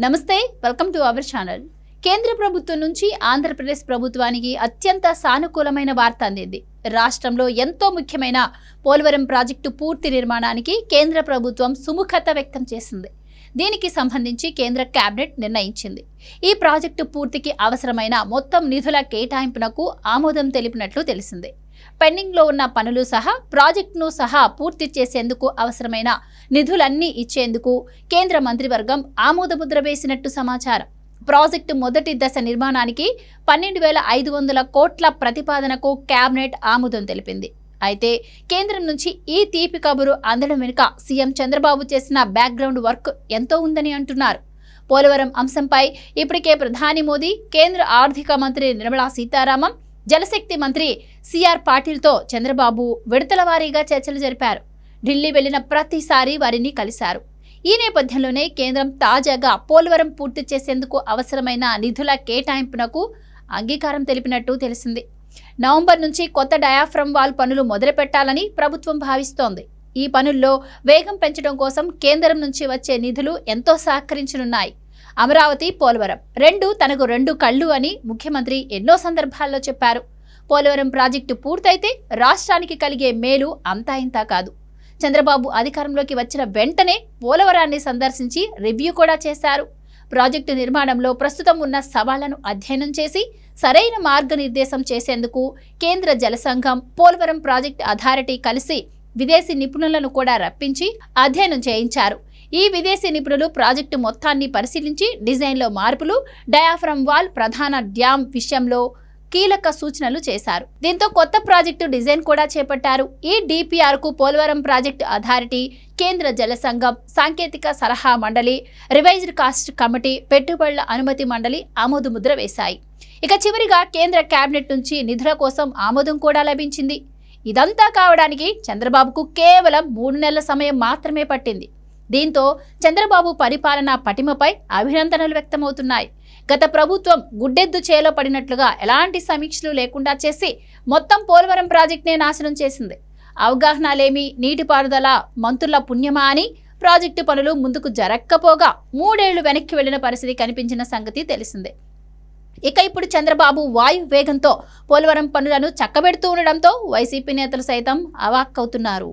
నమస్తే welcome to our channel. కేంద్ర ప్రభుత్వం నుంచి ఆంధ్రప్రదేశ్ ప్రభుత్వానికి అత్యంత సానుకూలమైన వార్త అందింది. రాష్ట్రంలో ఎంతో ముఖ్యమైన పోలవరం ప్రాజెక్టు పూర్తి నిర్మాణానికి కేంద్ర ప్రభుత్వం సుముఖత వ్యక్తం చేసింది. దీనికి సంబంధించి కేంద్ర కేబినెట్ నిర్ణయించింది. ఈ ప్రాజెక్టు పూర్తికి అవసరమైన మొత్తం నిధుల కేటాయింపునకు ఆమోదం తెలిపినట్లు తెలిసింది. పెండింగ్లో ఉన్న పనులు సహా ప్రాజెక్టును సహా పూర్తి చేసేందుకు అవసరమైన నిధులన్నీ ఇచ్చేందుకు కేంద్ర మంత్రివర్గం ఆమోదముద్ర వేసినట్టు సమాచారం. ప్రాజెక్టు మొదటి దశ నిర్మాణానికి పన్నెండు వేల ఐదు వందల కోట్ల ప్రతిపాదనకు కేబినెట్ ఆమోదం తెలిపింది. అయితే కేంద్రం నుంచి ఈ తీపి కబురు అందడం వెనుక సీఎం చంద్రబాబు చేసిన బ్యాక్గ్రౌండ్ వర్క్ ఎంతో ఉందని అంటున్నారు. పోలవరం అంశంపై ఇప్పటికే ప్రధాని మోదీ కేంద్ర ఆర్థిక మంత్రి నిర్మలా సీతారామన్ జలశక్తి మంత్రి సిఆర్ పాటిల్తో చంద్రబాబు విడతల వారీగా చర్చలు జరిపారు. ఢిల్లీ వెళ్ళిన ప్రతిసారి వారిని కలిశారు. ఈ నేపథ్యంలోనే కేంద్రం తాజాగా పోలవరం పూర్తి చేసేందుకు అవసరమైన నిధుల కేటాయింపునకు అంగీకారం తెలిపినట్టు తెలిసింది. నవంబర్ నుంచి కొత్త డయాఫ్రమ్ వాల్ పనులు మొదలుపెట్టాలని ప్రభుత్వం భావిస్తోంది. ఈ పనుల్లో వేగం పెంచడం కోసం కేంద్రం నుంచి వచ్చే నిధులు ఎంతో సహకరించనున్నాయి. అమరావతి పోలవరం. రెండు తనకు రెండు కళ్ళు అని ముఖ్యమంత్రి ఎన్నో సందర్భాల్లో చెప్పారు. పోలవరం ప్రాజెక్టు పూర్తయితే రాష్ట్రానికి కలిగే మేలు అంతా ఇంతా కాదు. చంద్రబాబు అధికారంలోకి వచ్చిన వెంటనే పోలవరాన్ని సందర్శించి రివ్యూ కూడా చేశారు. ప్రాజెక్టు నిర్మాణంలో ప్రస్తుతం ఉన్న సవాళ్ళను అధ్యయనం చేసి సరైన మార్గనిర్దేశం చేసేందుకు కేంద్ర జల సంఘం పోలవరం ప్రాజెక్టు అథారిటీ కలిసి విదేశీ నిపుణులను కూడా రప్పించి అధ్యయనం చేయించారు. ఈ విదేశీ నిపుణులు ప్రాజెక్టు మొత్తాన్ని పరిశీలించి డిజైన్లో మార్పులు డయాఫ్రమ్ వాల్ ప్రధాన డ్యామ్ విషయంలో కీలక సూచనలు చేశారు. దీంతో కొత్త ప్రాజెక్టు డిజైన్ కూడా చేపట్టారు. ఈ డిపిఆర్కు పోలవరం ప్రాజెక్టు అథారిటీ కేంద్ర జల సంఘం సాంకేతిక సలహా మండలి రివైజ్డ్ కాస్ట్ కమిటీ పెట్టుబడుల అనుమతి మండలి ఆమోదముద్ర వేశాయి. ఇక చివరిగా కేంద్ర కేబినెట్ నుంచి నిధుల కోసం ఆమోదం కూడా లభించింది. ఇదంతా కావడానికి చంద్రబాబుకు కేవలం మూడు నెలల సమయం మాత్రమే పట్టింది. దీంతో చంద్రబాబు పరిపాలనా పటిమపై అభినందనలు వ్యక్తమవుతున్నాయి. గత ప్రభుత్వం గుడ్డెద్దు చేలో పడినట్లుగా ఎలాంటి సమీక్షలు లేకుండా చేసి మొత్తం పోలవరం ప్రాజెక్టునే నాశనం చేసింది. అవగాహన లేమి నీటిపారుదల మంత్రుల పుణ్యమా అని ప్రాజెక్టు పనులు ముందుకు జరక్కపోగా మూడేళ్ళు వెనక్కి వెళ్ళిన పరిస్థితి కనిపించిన సంగతి తెలిసిందే. ఇక ఇప్పుడు చంద్రబాబు వాయు వేగంతో పోలవరం పనులను చక్కబెడుతూ ఉండడంతో వైసీపీ నేతలు సైతం అవాక్కవుతున్నారు.